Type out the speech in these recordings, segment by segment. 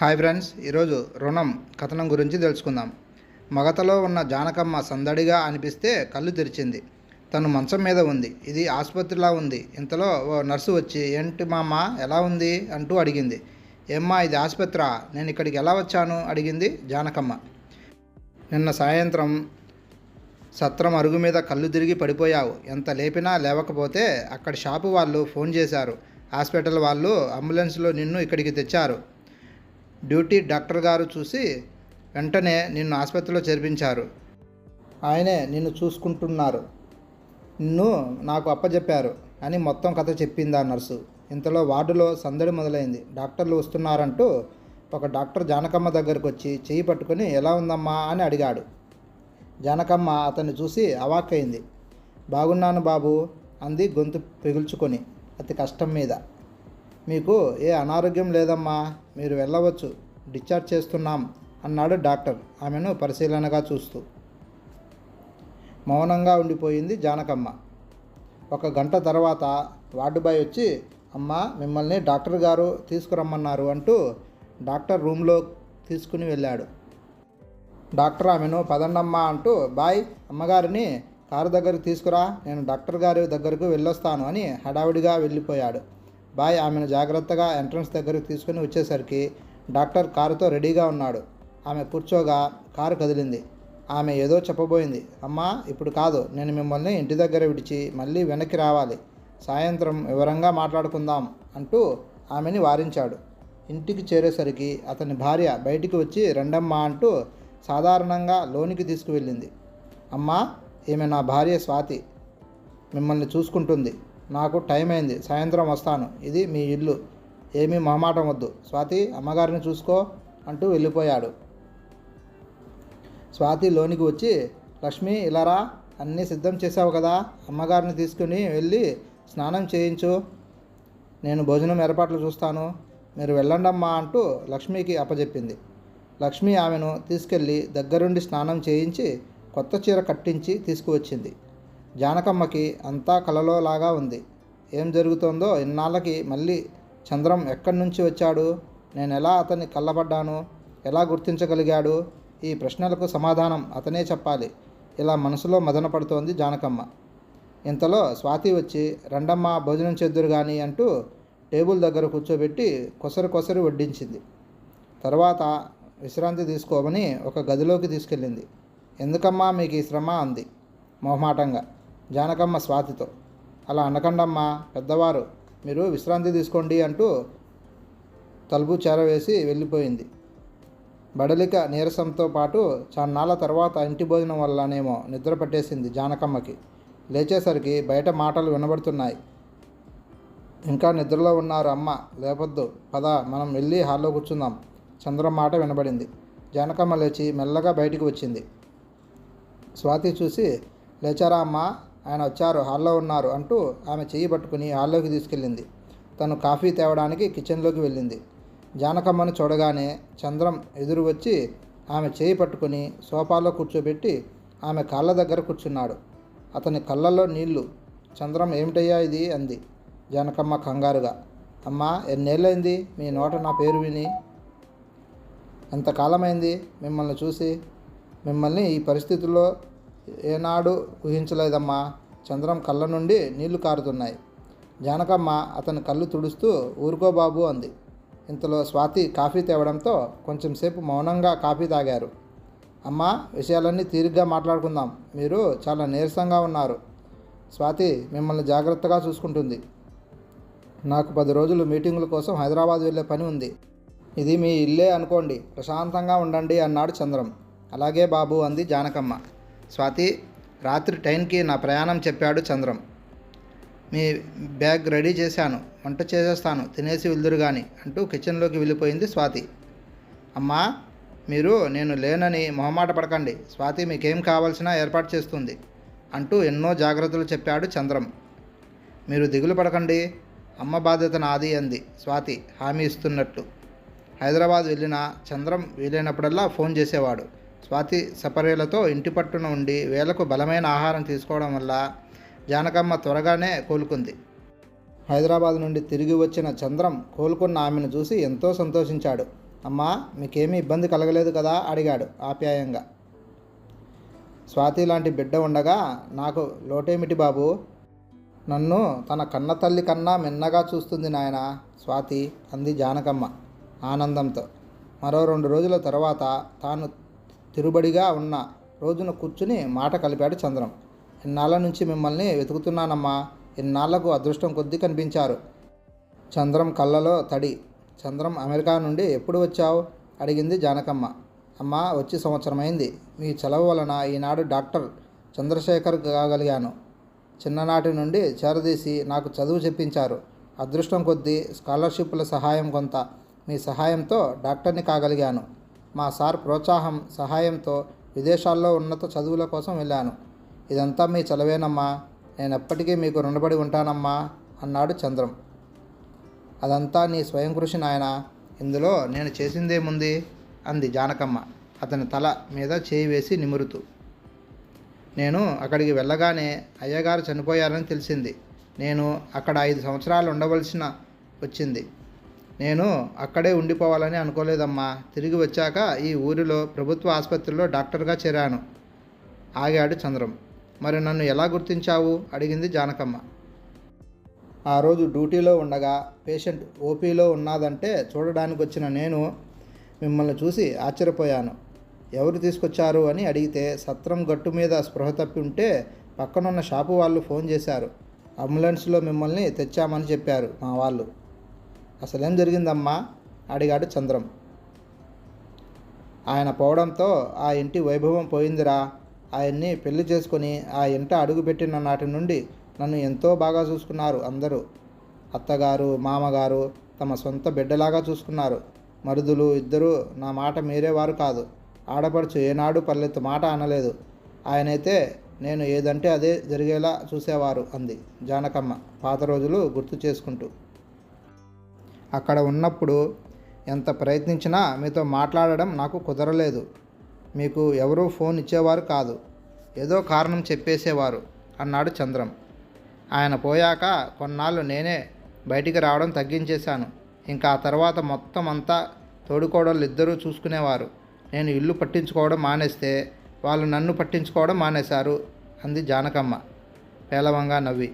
Hi friends ఈరోజు రుణం కథనం గురించి తెలుసుకుందాం. మగతలో ఉన్న జానకమ్మ సందడిగా అనిపిస్తే కళ్ళు తెరిచింది. తను మంచం మీద ఉంది. ఇది ఆసుపత్రిలా ఉంది. ఇంతలో ఓ నర్సు వచ్చి ఏంటి మామ ఎలా ఉంది? అంటూ అడిగింది. ఏమ్మా ఇది ఆసుపత్రా? నేను ఇక్కడికి ఎలా వచ్చాను? అడిగింది జానకమ్మ. నిన్న సాయంత్రం సత్రం అరుగు మీద కళ్ళు తిరిగి పడిపోయావు. ఎంత లేపినా లేవకపోతే అక్కడ షాపు వాళ్ళు ఫోన్ చేశారు. హాస్పిటల్ వాళ్ళు అంబులెన్స్లో నిన్ను ఇక్కడికి తెచ్చారు. డ్యూటీ డాక్టర్ గారు చూసి వెంటనే నిన్ను ఆసుపత్రిలో చేర్పించారు. ఆయనే నిన్ను చూసుకుంటున్నారు. నిన్ను నాకు అప్పచెప్పారు అని మొత్తం కథ చెప్పింది ఆ నర్సు. ఇంతలో వార్డులో సందడి మొదలైంది. డాక్టర్లు వస్తున్నారంటూ ఒక డాక్టర్ జానకమ్మ దగ్గరకు వచ్చి చేయి పట్టుకొని ఎలా ఉందమ్మా? అని అడిగాడు. జానకమ్మ అతన్ని చూసి అవాక్కయింది బాగున్నాను బాబు అంది గొంతు పిగుల్చుకొని అతి కష్టం మీద. మీకు ఏ అనారోగ్యం లేదమ్మా మీరు వెళ్ళవచ్చు డిశ్చార్జ్ చేస్తున్నాం అన్నాడు డాక్టర్. ఆమెను పరిశీలనగా చూస్తూ. మౌనంగా ఉండిపోయింది జానకమ్మ. ఒక గంట తర్వాత వార్డు బాయ్ వచ్చి అమ్మ మిమ్మల్ని డాక్టర్ గారు తీసుకురమ్మన్నారు అంటూ డాక్టర్ రూమ్లో తీసుకుని వెళ్ళాడు. డాక్టర్ ఆమెను పదండమ్మా అంటూ బాయ్ అమ్మగారిని కారు దగ్గరకు తీసుకురా నేను డాక్టర్ గారి దగ్గరకు వెళ్ళొస్తాను అని హడావిడిగా వెళ్ళిపోయాడు. బాయ్ ఆమెను జాగ్రత్తగా ఎంట్రన్స్ దగ్గరకు తీసుకుని వచ్చేసరికి డాక్టర్ కారుతో రెడీగా ఉన్నాడు. ఆమె కూర్చోగా కారు కదిలింది. ఆమె ఏదో చెప్పబోయింది. అమ్మా ఇప్పుడు కాదు. నేను మిమ్మల్ని ఇంటి దగ్గర విడిచి మళ్ళీ వెనక్కి రావాలి. సాయంత్రం వివరంగా మాట్లాడుకుందాం అంటూ ఆమెని వారించాడు. ఇంటికి చేరేసరికి అతని భార్య బయటికి వచ్చి రెండమ్మా అంటూ సాధారణంగా లోనికి తీసుకువెళ్ళింది. అమ్మా ఈమె నా భార్య స్వాతి. మిమ్మల్ని చూసుకుంటుంది. నాకు టైం అయింది. సాయంత్రం వస్తాను. ఇది మీ ఇల్లు. ఏమీ మొహమాటం వద్దు. స్వాతి అమ్మగారిని చూసుకో అంటూ వెళ్ళిపోయాడు. స్వాతి లోనికి వచ్చి లక్ష్మి ఇలారా అన్నీ సిద్ధం చేసావు కదా. అమ్మగారిని తీసుకుని వెళ్ళి స్నానం చేయించు. నేను భోజనం ఏర్పాట్లు చూస్తాను. మీరు వెళ్ళండమ్మా అంటూ లక్ష్మికి అప్పజెప్పింది. లక్ష్మి ఆమెను తీసుకెళ్ళి దగ్గరుండి స్నానం చేయించి కొత్త చీర కట్టించి తీసుకువచ్చింది. జానకమ్మకి అంతా కలలో లాగా ఉంది. ఏం జరుగుతోందో ఇన్నాళ్ళకి మళ్ళీ చంద్రం ఎక్కడి నుంచి వచ్చాడు? నేను ఎలా అతన్ని కళ్ళబడ్డాను? ఎలా గుర్తించగలిగాడు? ఈ ప్రశ్నలకు సమాధానం అతనే చెప్పాలి. ఇలా మనసులో మదన పడుతోంది జానకమ్మ. ఇంతలో స్వాతి వచ్చి రెండమ్మ భోజనం చేద్దురు కానీ అంటూ టేబుల్ దగ్గర కూర్చోబెట్టి కొసరు కొసరు వడ్డించింది. తర్వాత విశ్రాంతి తీసుకోమని ఒక గదిలోకి తీసుకెళ్ళింది. ఎందుకమ్మా మీకు ఈ శ్రమ? అంది. మొహమాటంగా. జానకమ్మ స్వాతితో. అలా అనకండమ్మా పెద్దవారు మీరు విశ్రాంతి తీసుకోండి అంటూ తలుపు చేరవేసి వెళ్ళిపోయింది. బడలిక నీరసంతో పాటు చాన్నాళ్ళ తర్వాత ఇంటి భోజనం వల్లనేమో నిద్ర పట్టేసింది జానకమ్మకి. లేచేసరికి బయట మాటలు వినబడుతున్నాయి. ఇంకా నిద్రలో ఉన్నారు అమ్మ లేపొద్దు పద మనం వెళ్ళి హాల్లో కూర్చుందాం చంద్రం మాట వినబడింది. జానకమ్మ లేచి మెల్లగా బయటికి వచ్చింది. స్వాతి చూసి లేచారా అమ్మ ఆయన వచ్చారు హాల్లో ఉన్నారు అంటూ ఆమె చేయి పట్టుకుని హాల్లోకి తీసుకెళ్ళింది. తను కాఫీ తేవడానికి కిచెన్లోకి వెళ్ళింది. జానకమ్మను చూడగానే చంద్రం ఎదురు వచ్చి ఆమె చేయి పట్టుకుని సోఫాలో కూర్చోబెట్టి ఆమె కాళ్ళ దగ్గర కూర్చున్నాడు. అతని కళ్ళల్లో నీళ్ళు. చంద్రం ఏమిటయ్యా ఇది? అంది. జానకమ్మ కంగారుగా అమ్మా ఎన్నేళ్ళైంది మీ నోట నా పేరు విని. ఎంతకాలమైంది మిమ్మల్ని చూసి. మిమ్మల్ని ఈ పరిస్థితుల్లో ఏనాడు ఊహించలేదమ్మా. చంద్రం కళ్ళ నుండి నీళ్ళు కారుతున్నాయి. జానకమ్మ అతని కళ్ళు తుడుస్తూ ఊరుకో బాబు అంది. ఇంతలో స్వాతి కాఫీ తేవడంతో కొంచెం సేపు మౌనంగా కాఫీ తాగారు. అమ్మా విషయాలన్నీ తీరిగ్గా మాట్లాడుకుందాం. మీరు చాలా నీరసంగా ఉన్నారు. స్వాతి మిమ్మల్ని జాగ్రత్తగా చూసుకుంటుంది. నాకు పది రోజులు మీటింగుల కోసం హైదరాబాద్ వెళ్ళే పని ఉంది. ఇది మీ ఇల్లే అనుకోండి. ప్రశాంతంగా ఉండండి అన్నాడు చంద్రం. అలాగే బాబు అంది జానకమ్మ. స్వాతి రాత్రి టైంకి నా ప్రయాణం చెప్పాడు చంద్రం. మీ బ్యాగ్ రెడీ చేశాను వంట చేసేస్తాను తినేసి వెళ్దురు కానీ అంటూ కిచెన్లోకి వెళ్ళిపోయింది స్వాతి. అమ్మా మీరు నేను లేనని మొహమాట పడకండి స్వాతి మీకేం కావాల్సినా ఏర్పాటు చేస్తుంది అంటూ ఎన్నో జాగ్రత్తలు చెప్పాడు చంద్రం. మీరు దిగులు పడకండి అమ్మ బాధ్యత నాది అంది స్వాతి హామీ ఇస్తున్నట్టు. హైదరాబాద్ వెళ్ళిన చంద్రం వీలైనప్పుడల్లా ఫోన్ చేసేవాడు. స్వాతి సపర్యలతో ఇంటి పట్టున ఉండి వేలకు బలమైన ఆహారం తీసుకోవడం వల్ల జానకమ్మ త్వరగానే కోలుకుంది. హైదరాబాద్ నుండి తిరిగి వచ్చిన చంద్రం కోలుకున్న ఆమెను చూసి ఎంతో సంతోషించాడు. అమ్మా మీకేమీ ఇబ్బంది కలగలేదు కదా? అడిగాడు ఆప్యాయంగా. స్వాతి లాంటి బిడ్డ ఉండగా నాకు లోటేమిటి బాబు? నన్ను తన కన్న తల్లి కన్నా మిన్నగా చూస్తుంది నాయన స్వాతి అంది జానకమ్మ ఆనందంతో. మరో రెండు రోజుల తర్వాత తాను తిరుబడిగా ఉన్న రోజున కూర్చుని మాట కలిపాడు చంద్రం. ఇన్నాళ్ళ నుంచి మిమ్మల్ని వెతుకుతున్నానమ్మా. ఇన్నాళ్ళకు అదృష్టం కొద్దీ కనిపించారు. చంద్రం కళ్ళలో తడి. చంద్రం అమెరికా నుండి ఎప్పుడు వచ్చావు? అడిగింది జానకమ్మ. అమ్మ వచ్చి సంవత్సరమైంది. మీ చలవ వలన ఈనాడు డాక్టర్ చంద్రశేఖర్ కాగలిగాను. చిన్ననాటి నుండి చేరదీసి నాకు చదువు చెప్పించారు. అదృష్టం కొద్దీ స్కాలర్షిప్ల సహాయం కొంత. మీ సహాయంతో డాక్టర్ని కాగలిగాను. మా సార్ ప్రోత్సాహం సహాయంతో విదేశాల్లో ఉన్నత చదువుల కోసం వెళ్ళాను. ఇదంతా మీ చలవేనమ్మా. నేను ఎప్పటికీ మీకు రుణపడి ఉంటానమ్మా అన్నాడు చంద్రం. అదంతా నీ స్వయం కృషి నాయన. ఇందులో నేను చేసిందేముంది? అంది జానకమ్మ అతని తల మీద చేయి వేసి నిమురుతూ. నేను అక్కడికి వెళ్ళగానే అయ్యగారు చనిపోయారని తెలిసింది. నేను అక్కడ ఐదు సంవత్సరాలు ఉండవలసిన వచ్చింది. నేను అక్కడే ఉండిపోవాలని అనుకోలేదమ్మా. తిరిగి వచ్చాక ఈ ఊరిలో ప్రభుత్వ ఆసుపత్రిలో డాక్టర్గా చేరాను. ఆగాడు చంద్రం. మరి నన్ను ఎలా గుర్తించావు? అడిగింది జానకమ్మ. ఆ రోజు డ్యూటీలో ఉండగా పేషెంట్ ఓపీలో ఉన్నదంటే చూడడానికి వచ్చిన నేను మిమ్మల్ని చూసి ఆశ్చర్యపోయాను. ఎవరు తీసుకొచ్చారు అని అడిగితే సత్రం గట్టు మీద స్పృహ తప్పి ఉంటే పక్కనున్న షాపు వాళ్ళు ఫోన్ చేశారు. అంబులెన్స్లో మిమ్మల్ని తెచ్చామని చెప్పారు మా వాళ్ళు. అసలేం జరిగిందమ్మా? అడిగాడు చంద్రం. ఆయన పోవడంతో ఆ ఇంటి వైభవం పోయిందిరా. ఆయన్ని పెళ్ళి చేసుకొని ఆ ఇంట అడుగుపెట్టిన నాటి నుండి నన్ను ఎంతో బాగా చూసుకున్నారు అందరూ. అత్తగారు మామగారు తమ సొంత బిడ్డలాగా చూసుకున్నారు. మరుదులు ఇద్దరూ నా మాట మీరేవారు కాదు. ఆడపడుచు ఏనాడు పల్లెత్తు మాట అనలేదు. ఆయనైతే నేను ఏదంటే అదే జరిగేలా చూసేవారు అంది జానకమ్మ పాత రోజులు గుర్తు చేసుకుంటూ. అక్కడ ఉన్నప్పుడు ఎంత ప్రయత్నించినా మీతో మాట్లాడడం నాకు కుదరలేదు. మీకు ఎవరూ ఫోన్ ఇచ్చేవారు కాదు. ఏదో కారణం చెప్పేసేవారు అన్నాడు చంద్రం. ఆయన పోయాక కొన్నాళ్ళు నేనే బయటికి రావడం తగ్గించేశాను. ఇంకా ఆ తర్వాత మొత్తం అంతా తోడుకోడళ్ళు ఇద్దరూ చూసుకునేవారు. నేను ఇల్లు పట్టించుకోవడం మానేస్తే వాళ్ళు నన్ను పట్టించుకోవడం మానేశారు అంది జానకమ్మ. పేలవంగా నవ్వి.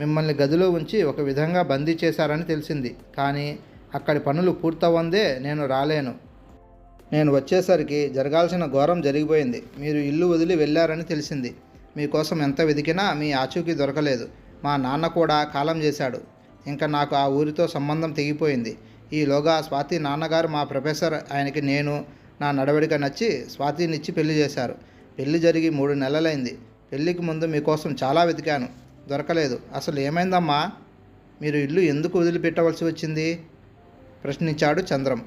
మిమ్మల్ని గదిలో ఉంచి ఒక విధంగా బందీ చేశారని తెలిసింది. కానీ అక్కడి పనులు పూర్తవ్వందే నేను రాలేను. నేను వచ్చేసరికి జరగాల్సిన ఘోరం జరిగిపోయింది. మీరు ఇల్లు వదిలి వెళ్ళారని తెలిసింది. మీకోసం ఎంత వెతికినా మీ ఆచూకీ దొరకలేదు. మా నాన్న కూడా కాలం చేశాడు. ఇంకా నాకు ఆ ఊరితో సంబంధం తెగిపోయింది. ఈలోగా స్వాతి నాన్నగారు మా ప్రొఫెసర్ ఆయనకి నేను నా నడవడిక నచ్చి స్వాతినిచ్చి పెళ్ళి చేశారు. పెళ్ళి జరిగి మూడు నెలలైంది. పెళ్ళికి ముందు మీకోసం చాలా వెతికాను. దొరకలేదు. అసలు ఏమైందమ్మా? మీరు ఇల్లు ఎందుకు వదిలిపెట్టవలసి వచ్చింది? ప్రశ్నించాడు చంద్రం.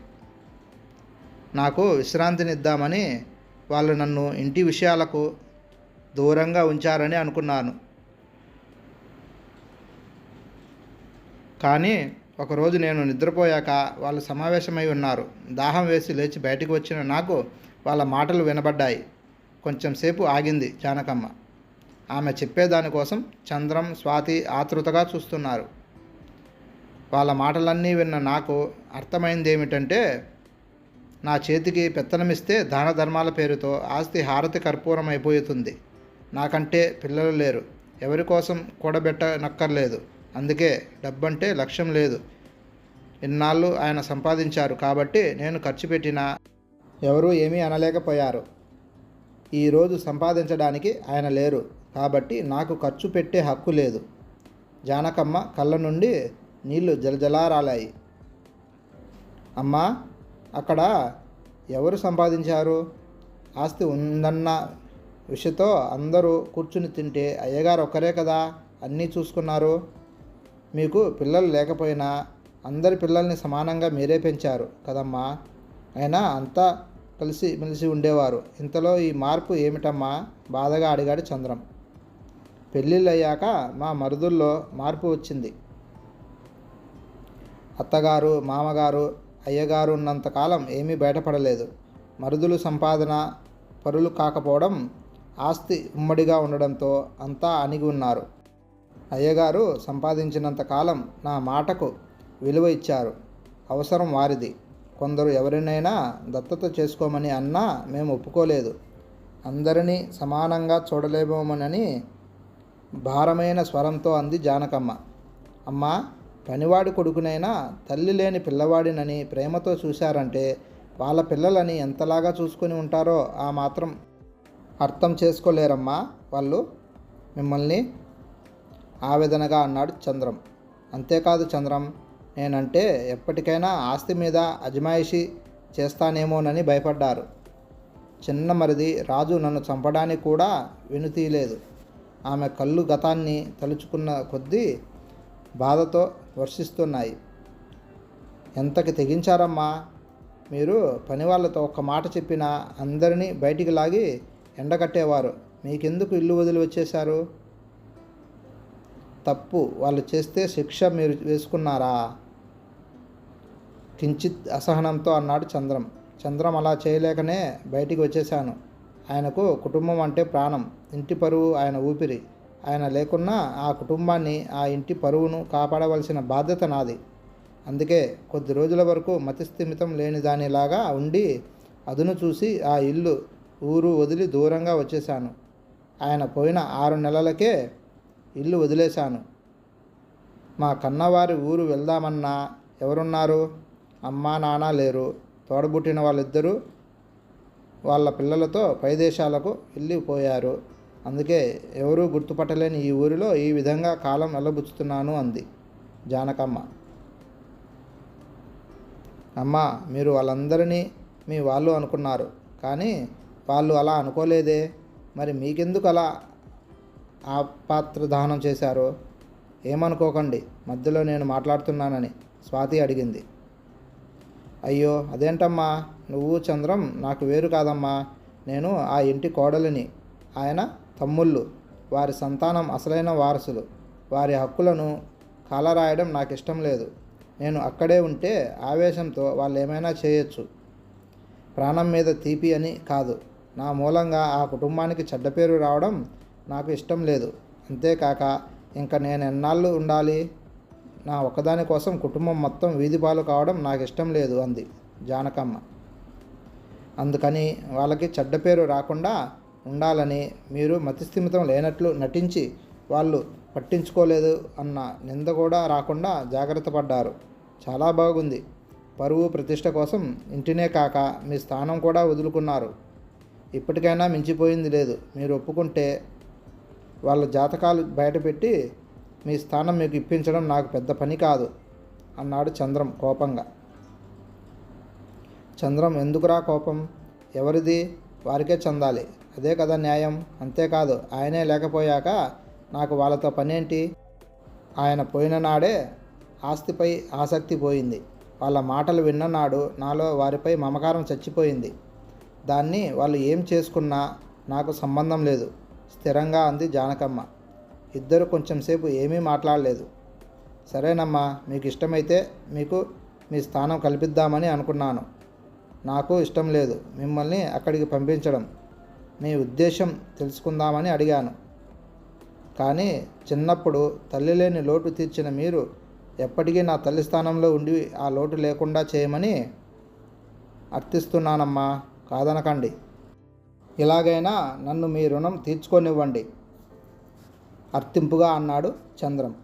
నాకు విశ్రాంతినిద్దామని వాళ్ళు నన్ను ఇంటి విషయాలకు దూరంగా ఉంచారని అనుకున్నాను. కానీ ఒకరోజు నేను నిద్రపోయాక వాళ్ళు సమావేశమై ఉన్నారు. దాహం వేసి లేచి బయటకు వచ్చిన నాకు వాళ్ళ మాటలు వినబడ్డాయి. కొంచెం సేపు ఆగింది జానకమ్మ ఆమె చెప్పేదానికోసం చంద్రం స్వాతి ఆతృతగా చూస్తున్నారు. వాళ్ళ మాటలన్నీ విన్న నాకు అర్థమైంది ఏమిటంటే నా చేతికి పెత్తనమిస్తే దాన ధర్మాల పేరుతో ఆస్తి హారతి కర్పూరం అయిపోతుంది నాకంటే పిల్లలు లేరు. ఎవరి కోసం కూడబెట్టనక్కర్లేదు. అందుకే డబ్బంటే లక్ష్యం లేదు. ఇన్నాళ్ళు ఆయన సంపాదించారు కాబట్టి నేను ఖర్చు పెట్టినా ఎవరూ ఏమీ అనలేకపోయారు. ఈరోజు సంపాదించడానికి ఆయన లేరు. కాబట్టి నాకు ఖర్చు పెట్టే హక్కు లేదు. జానకమ్మ కళ్ళ నుండి నీళ్ళు జలజలారాలాయి. అమ్మా అక్కడ ఎవరు సంపాదించారు? ఆస్తి ఉందన్న విషయతో అందరూ కూర్చుని తింటే అయ్యగారు ఒక్కరే కదా? అన్నీ చూసుకున్నారు. మీకు పిల్లలు లేకపోయినా అందరి పిల్లల్ని సమానంగా మీరే పెంచారు కదమ్మా? అయినా అంతా కలిసి మెలిసి ఉండేవారు. ఇంతలో ఈ మార్పు ఏమిటమ్మా? బాధగా అడిగాడు చంద్రం. పెళ్ళిళ్ళయ్యాక మా మరుదుల్లో మార్పు వచ్చింది. అత్తగారు మామగారు అయ్యగారు ఉన్నంతకాలం ఏమీ బయటపడలేదు. మరుదులు సంపాదన పరులు కాకపోవడం ఆస్తి ఉమ్మడిగా ఉండడంతో అంతా అణిగి ఉన్నారు. అయ్యగారు సంపాదించినంత కాలం నా మాటకు విలువ ఇచ్చారు. అవసరం వారిది. కొందరు ఎవరినైనా దత్తత చేసుకోమని అన్నా మేము ఒప్పుకోలేదు. అందరినీ సమానంగా చూడలేమోమనని భారమైన స్వరంతో అంది జానకమ్మ. అమ్మా పనివాడి కొడుకునైనా తల్లి లేని పిల్లవాడినని ప్రేమతో చూశారంటే వాళ్ళ పిల్లలని ఎంతలాగా చూసుకొని ఉంటారో ఆ మాత్రం అర్థం చేసుకోలేరమ్మా వాళ్ళు. మిమ్మల్ని ఆవేదనగా అన్నాడు చంద్రం. అంతేకాదు చంద్రం నేనంటే ఎప్పటికైనా ఆస్తి మీద అజమాయిషీ చేస్తానేమోనని భయపడ్డారు. చిన్న మరిది రాజు నన్ను చంపడానికి కూడా వెనుతీయలేదు ఆమె కళ్ళు గతాన్ని తలుచుకున్న కొద్దీ బాధతో వర్షిస్తున్నాయి. ఎంతకి తెగించారమ్మా? మీరు పని వాళ్ళతో ఒక్క మాట చెప్పినా అందరినీ బయటికి లాగి ఎండగట్టేవారు మీకెందుకు ఇల్లు వదిలి వచ్చేశారు? తప్పు. వాళ్ళు చేస్తే శిక్ష మీరు వేసుకున్నారా? కించిత్ అసహనంతో అన్నాడు చంద్రం. చంద్రం అలా చేయలేకనే బయటికి వచ్చేశాను. ఆయనకు కుటుంబం అంటే ప్రాణం. ఇంటి పరువు ఆయన ఊపిరి. ఆయన లేకున్నా ఆ కుటుంబాన్ని ఆ ఇంటి పరువును కాపాడవలసిన బాధ్యత నాది. అందుకే కొద్ది రోజుల వరకు మతిస్థిమితం లేని దానిలాగా ఉండి అదును చూసి ఆ ఇల్లు ఊరు వదిలి దూరంగా వచ్చేశాను. ఆయన పోయిన ఆరు నెలలకే ఇల్లు వదిలేశాను. మా కన్నవారి ఊరు వెళ్దామన్నా ఎవరున్నారు? అమ్మా నాన్న లేరు. తోడబుట్టిన వాళ్ళిద్దరూ వాళ్ళ పిల్లలతో పైదేశాలకు వెళ్ళిపోయారు అందుకే ఎవరూ గుర్తుపట్టలేని ఈ ఊరిలో ఈ విధంగా కాలం నల్లబుచ్చుతున్నాను అంది జానకమ్మ. అమ్మ మీరు వాళ్ళందరినీ మీ వాళ్ళు అనుకున్నారు కానీ వాళ్ళు అలా అనుకోలేదే. మరి మీకెందుకు అలా ఆపాత్రదానం చేశారు? ఏమనుకోకండి మధ్యలో నేను మాట్లాడుతున్నానని స్వాతి అడిగింది. అయ్యో అదేంటమ్మా? నువ్వు చంద్రం నాకు వేరు కాదమ్మా. నేను ఆ ఇంటి కోడలిని ఆయన తమ్ముళ్ళు వారి సంతానం అసలైన వారసులు. వారి హక్కులను కాలరాయడం నాకు ఇష్టం లేదు. నేను అక్కడే ఉంటే ఆవేశంతో వాళ్ళు ఏమైనా చేయొచ్చు. ప్రాణం మీద తీపి అని కాదు. నా మూలంగా ఆ కుటుంబానికి చెడ్డ పేరు రావడం నాకు ఇష్టం లేదు. అంతేకాక ఇంకా నేను ఎన్నాళ్ళు ఉండాలి? నా ఒక్కదాని కోసం కుటుంబం మొత్తం వీధి పాలు కావడం నాకు ఇష్టం లేదు అంది జానకమ్మ. అందుకని వాళ్ళకి చెడ్డ పేరు రాకుండా ఉండాలని మీరు మతిస్థిమితం లేనట్లు నటించి వాళ్ళు పట్టించుకోలేదు అన్న నింద కూడా రాకుండా జాగ్రత్త పడ్డారు. చాలా బాగుంది. పరువు ప్రతిష్ట కోసం ఇంటినే కాక మీ స్థానం కూడా వదులుకున్నారు. ఇప్పటికైనా మించిపోయింది లేదు. మీరు ఒప్పుకుంటే వాళ్ళ జాతకాలు బయటపెట్టి మీ స్థానం మీకు ఇప్పించడం నాకు పెద్ద పని కాదు అన్నాడు చంద్రం కోపంగా. చంద్రం ఎందుకురా కోపం? ఎవరిది? వారికే చెందాలి. అదే కదా న్యాయం. అంతేకాదు ఆయనే లేకపోయాక నాకు వాళ్ళతో పనేంటి? ఆయన పోయిన నాడే ఆస్తిపై ఆసక్తి పోయింది. వాళ్ళ మాటలు విన్ననాడు నాలో వారిపై మమకారం చచ్చిపోయింది. దాన్ని వాళ్ళు ఏం చేసుకున్నా నాకు సంబంధం లేదు. స్థిరంగా అంది జానకమ్మ. ఇద్దరు కొంచెం సేపు ఏమీ మాట్లాడలేదు. సరేనమ్మా మీకు ఇష్టమైతే మీకు మీ స్థానం కల్పిద్దామని అనుకున్నాను. నాకు ఇష్టం లేదు. మిమ్మల్ని అక్కడికి పంపించడం. మీ ఉద్దేశం తెలుసుకుందామని అడిగాను. కానీ చిన్నప్పుడు తల్లి లేని లోటు తీర్చిన మీరు ఎప్పటికీ నా తల్లి స్థానంలో ఉండి ఆ లోటు లేకుండా చేయమని అర్థిస్తున్నానమ్మా. కాదనకండి. ఇలాగైనా నన్ను మీ రుణం తీర్చుకోనివ్వండి. అర్థింపుగా అన్నాడు చంద్రం.